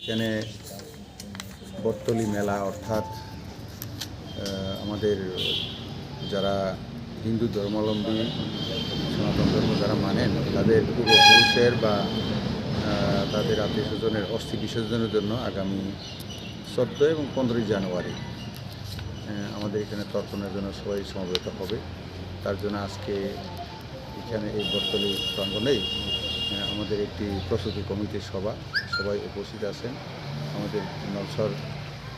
এখানে বটতলি মেলা অর্থাৎ আমাদের যারা হিন্দু ধর্মাবলম্বী সনাতন ধর্ম যারা মানেন তাদের পূর্বপুরুষের বা তাদের আত্মীয় স্বজনের অস্থি বিসর্জনের জন্য আগামী চোদ্দ এবং পনেরোই জানুয়ারি আমাদের এখানে তর্পণের জন্য সবাই সমবেত হবে। তার জন্য আজকে এখানে এই বটতলি প্রাঙ্গণেই আহ, আমাদের একটি প্রস্তুতি কমিটির সভা। সবাই উপস্থিত আছেন। আমাদের নলসর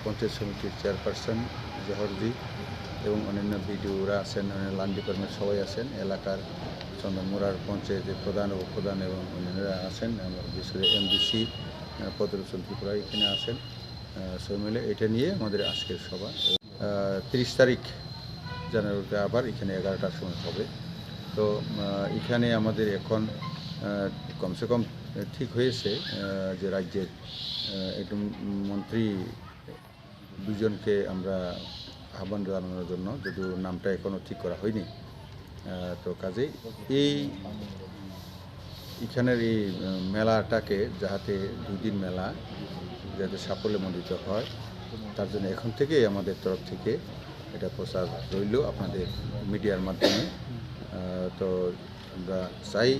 পঞ্চায়েত সমিতির চেয়ারপারসন জহরজি এবং অন্যান্য বিডিওরা আছেন, অন্যান্য ডিপার্টমেন্ট সবাই আছেন। এলাকার চন্দনমুড়ার পঞ্চায়েতের প্রধান, উপপ্রধান এবং অন্যান্যরা আছেন। বিশেষ করে এমডিসি পদরচন ত্রিপুরা এখানে আছেন। সবাই মিলে এটা নিয়ে আমাদের আজকের সভা। তিরিশ তারিখ জানুয়ারিতে আবার এখানে এগারোটার সময় হবে। তো এখানে আমাদের এখন কমসে কম ঠিক হয়েছে যে রাজ্যের একজন মন্ত্রী দুজনকে আমরা আহ্বান জানানোর জন্য, যদিও নামটা এখনও ঠিক করা হয়নি। তো কাজেই এই এখানের এই মেলাটাকে যাতে দুই দিন মেলা যাতে সাফল্যমণ্ডিত হয়, তার জন্য এখন থেকেই আমাদের তরফ থেকে এটা প্রচার রইল আপনাদের মিডিয়ার মাধ্যমে। তো আমরা চাই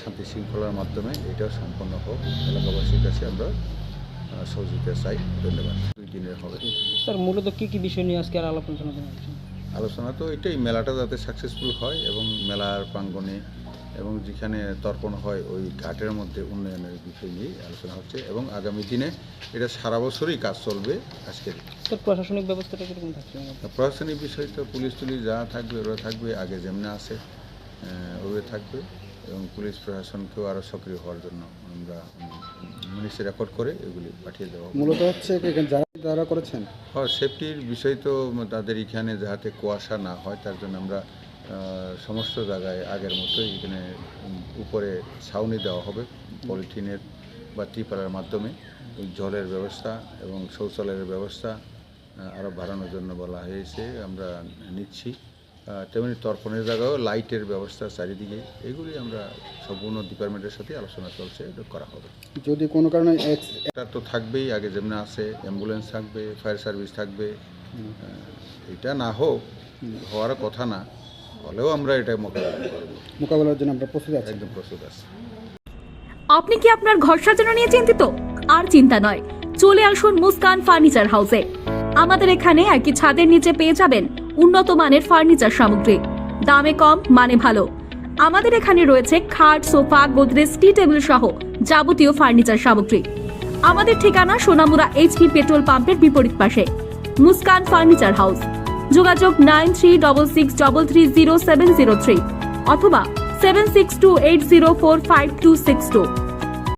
শান্তি শৃঙ্খলার মাধ্যমে এটাও সম্পন্ন হোক। এলাকাবাসীর কাছে আমরা সহযোগিতা চাই। ধন্যবাদ। দুই দিনের হবে। স্যার মূলত কী কী বিষয় নিয়ে আজকে আর আলাপ আলোচনা আলোচনা তো এটাই মেলাটা যাতে সাকসেসফুল হয় এবং মেলার প্রাঙ্গণে এবং যেখানে তর্পণ হয় ওই ঘাটের মধ্যে উন্নয়নের বিষয় নিয়েই আলোচনা হচ্ছে এবং আগামী দিনে এটা সারা বছরই কাজ চলবে আজকের। প্রশাসনিক ব্যবস্থাটা কীরকম থাকছে? প্রশাসনিক বিষয় তো পুলিশ টুলিশ যা থাকবে ওরা থাকবে আগে যেমনি আছে ওভাবে থাকবে। এবং পুলিশ প্রশাসনকেও আরও সক্রিয় হওয়ার জন্য আমরা মিনিস্ট্রি রেকর্ড করে এগুলি পাঠিয়ে দেওয়া মূলত হচ্ছে এখানে যারা যারা করেছেন? হ্যাঁ সেফটির বিষয় তো তাদের এখানে যাতে কুয়াশা না হয় তার জন্য আমরা সমস্ত জায়গায় আগের মতোই এখানে উপরে ছাউনি দেওয়া হবে পলিথিনের বা ত্রিপালার মাধ্যমে। জলের ব্যবস্থা এবং শৌচালয়ের ব্যবস্থা আরও বাড়ানোর জন্য বলা হয়েছে আমরা নিচ্ছি। তেমনি তর্পণের জায়গায়ও লাইটের ব্যবস্থা চারিদিকে এগুলি আমরা সম্পূর্ণ ডিপার্টমেন্টের সাথে আলোচনা চলছে এটা করা হবে। যদি কোনো কারণে এক্স- এটা তো থাকবেই আগে যেমন আছে অ্যাম্বুলেন্স থাকবে ফায়ার সার্ভিস থাকবে এটা না হোক হওয়ার কথা না হলেও আমরা এটা মোকাবিলা করব। মোকাবেলার জন্য আমরা প্রস্তুত আছি। একদম প্রস্তুত আছি। আপনি কি আপনার ঘর সাজানো নিয়ে চিন্তিত? আর চিন্তা নয় চলে আসুন মুস্কান ফার্নিচার হাউসে। আমাদের এখানে একই ছাদের নিচে পেয়ে যাবেন উন্নত মানের ফার্নিচার সামগ্রী। দামে কম মানে ভালো। আমাদের এখানে রয়েছে খাট, সোফা, গোদরেজ, টি টেবিল সহ যাবতীয় ফার্নিচার সামগ্রী। আমাদের ঠিকানা সোনামুড়া এইচপি পেট্রোল পাম্পের বিপরীত পাশে। Muskan furniture house. যোগাযোগ nine three double six double three zero seven zero three অথবা seven six two eight zero four five two six two.